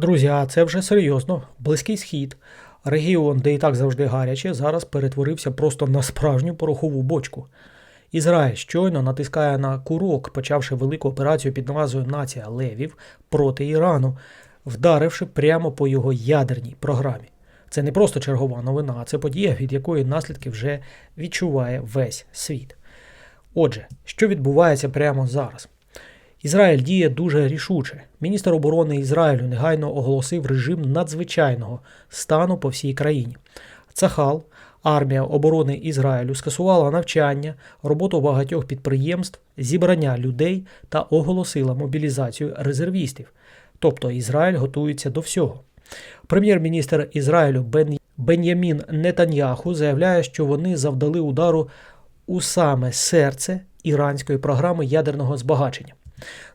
Друзі, а це вже серйозно. Близький схід, регіон, де і так завжди гаряче, зараз перетворився просто на справжню порохову бочку. Ізраїль щойно натискає на курок, почавши велику операцію під назвою Нація Левів проти Ірану, вдаривши прямо по його ядерній програмі. Це не просто чергова новина, а це подія, від якої наслідки вже відчуває весь світ. Отже, що відбувається прямо зараз? Ізраїль діє дуже рішуче. Міністр оборони Ізраїлю негайно оголосив режим надзвичайного стану по всій країні. Цахал, армія оборони Ізраїлю, скасувала навчання, роботу багатьох підприємств, зібрання людей та оголосила мобілізацію резервістів. Тобто Ізраїль готується до всього. Прем'єр-міністр Ізраїлю Бен... Бен'ямін Нетаньяху заявляє, що вони завдали удару у саме серце іранської програми ядерного збагачення.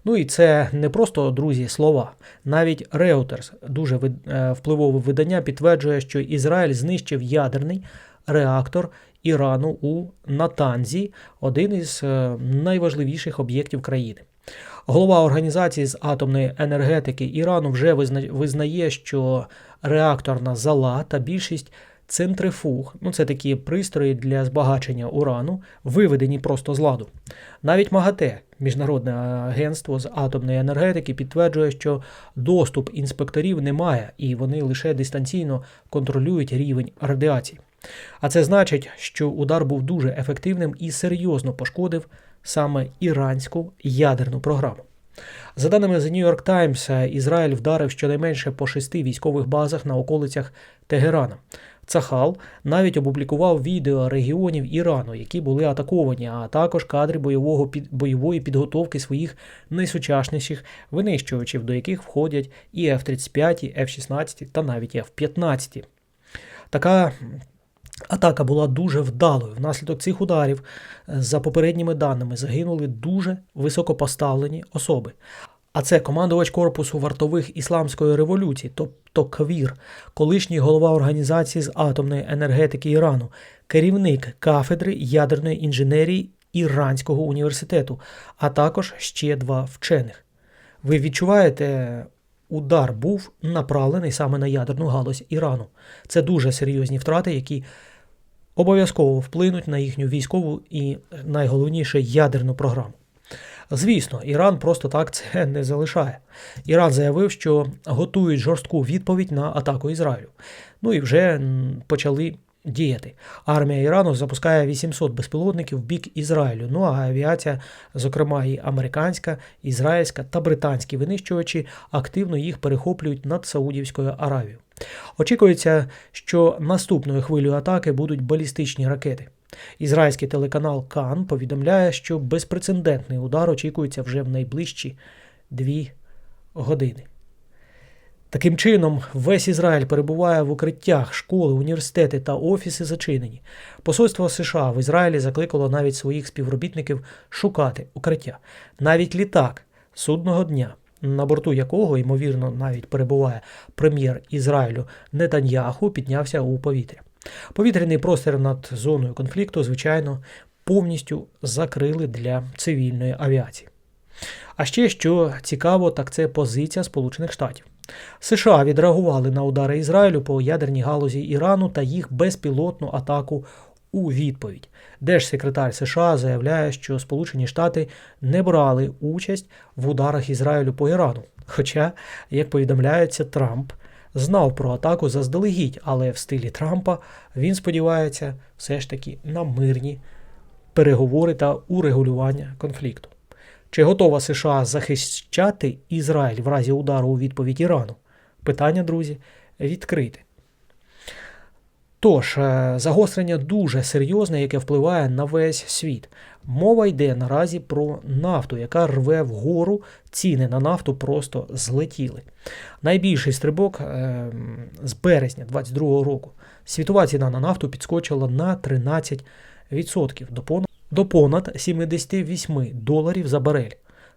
Ну і це не просто друзі слова. Навіть Reuters, дуже е, впливове видання, підтверджує, що Ізраїль знищив ядерний реактор Ірану у Натанзі, один із е, найважливіших об'єктів країни. Голова організації з атомної енергетики Ірану вже визнає, що реакторна зала та більшість центрифуг, ну це такі пристрої для збагачення урану, виведені просто з ладу. Навіть МАГАТЕ, міжнародне агентство з атомної енергетики, підтверджує, що доступ інспекторів немає, і вони лише дистанційно контролюють рівень радіації. А це значить, що удар був дуже ефективним і серйозно пошкодив саме іранську ядерну програму. За даними The New York Times, Ізраїль вдарив щонайменше по шести військових базах на околицях Тегерана. Цахал навіть опублікував відео регіонів Ірану, які були атаковані, а також кадри бойового під, бойової підготовки своїх найсучасніших винищувачів, до яких входять і F-35, і F-16 та навіть F-15. Така атака була дуже вдалою. Внаслідок цих ударів, е, за попередніми даними, загинули дуже високопоставлені особи. А це командувач корпусу вартових ісламської революції, тобто КВІР, колишній голова організації з атомної енергетики Ірану, керівник кафедри ядерної інженерії Іранського університету, а також ще два вчених. Ви відчуваєте, удар був направлений саме на ядерну галузь Ірану. Це дуже серйозні втрати, які обов'язково вплинуть на їхню військову і найголовніше ядерну програму. Звісно, Іран просто так це не залишає. Іран заявив, що готують жорстку відповідь на атаку Ізраїлю. Ну і вже почали діяти. Армія Ірану запускає 800 безпілотників в бік Ізраїлю. Ну а авіація, зокрема і американська, ізраїльська та британські винищувачі, активно їх перехоплюють над Саудівською Аравією. Очікується, що наступною хвилею атаки будуть балістичні ракети. Ізраїльський телеканал Кан повідомляє, що безпрецедентний удар очікується вже в найближчі дві години. Таким чином, весь Ізраїль перебуває в укриттях, школи, університети та офіси зачинені. Посольство США в Ізраїлі закликало навіть своїх співробітників шукати укриття. Навіть літак судного дня, на борту якого, ймовірно, навіть перебуває прем'єр Ізраїлю Нетаньяху, піднявся у повітря. Повітряний простір над зоною конфлікту, звичайно, повністю закрили для цивільної авіації. А ще що цікаво, так це позиція Сполучених Штатів. США відреагували на удари Ізраїлю по ядерній галузі Ірану та їх безпілотну атаку у відповідь. Держсекретар США заявляє, що Сполучені Штати не брали участь в ударах Ізраїлю по Ірану. Хоча, як повідомляється, Трамп знав про атаку заздалегідь, але в стилі Трампа він сподівається все ж таки на мирні переговори та урегулювання конфлікту. Чи готова США захищати Ізраїль в разі удару у відповідь Ірану? Питання, друзі, відкрите. Тож, е, загострення дуже серйозне, яке впливає на весь світ. Мова йде наразі про нафту, яка рве вгору, ціни на нафту просто злетіли. Найбільший стрибок е, з березня 2022 року. Світова ціна на нафту підскочила на 13% до понад, до понад 78 доларів за барель.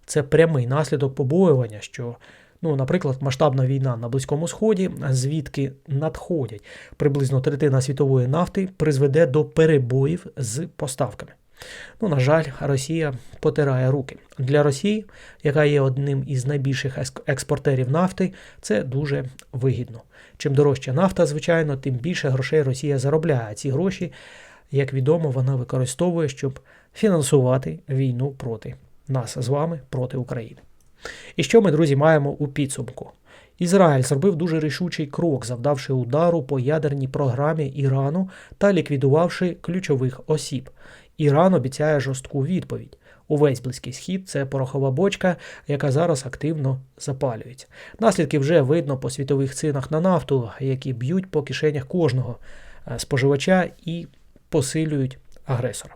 Це прямий наслідок побоювання, що, ну, наприклад, масштабна війна на Близькому Сході, звідки надходять приблизно третина світової нафти, призведе до перебоїв з поставками. Ну, на жаль, Росія потирає руки. Для Росії, яка є одним із найбільших експортерів нафти, це дуже вигідно. Чим дорожча нафта, звичайно, тим більше грошей Росія заробляє. Ці гроші, як відомо, вона використовує, щоб фінансувати війну проти нас з вами, проти України. І що ми, друзі, маємо у підсумку? Ізраїль зробив дуже рішучий крок, завдавши удару по ядерній програмі Ірану та ліквідувавши ключових осіб. Іран обіцяє жорстку відповідь. Увесь близький схід це порохова бочка, яка зараз активно запалюється. Наслідки вже видно по світових цінах на нафту, які б'ють по кишенях кожного е, споживача і посилюють агресора.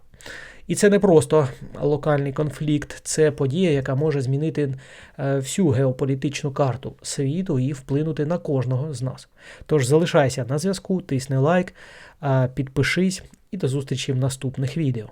І це не просто локальний конфлікт, це подія, яка може змінити е, всю геополітичну карту світу і вплинути на кожного з нас. Тож залишайся на зв'язку, тисни лайк, е, підпишись і до зустрічі в наступних відео.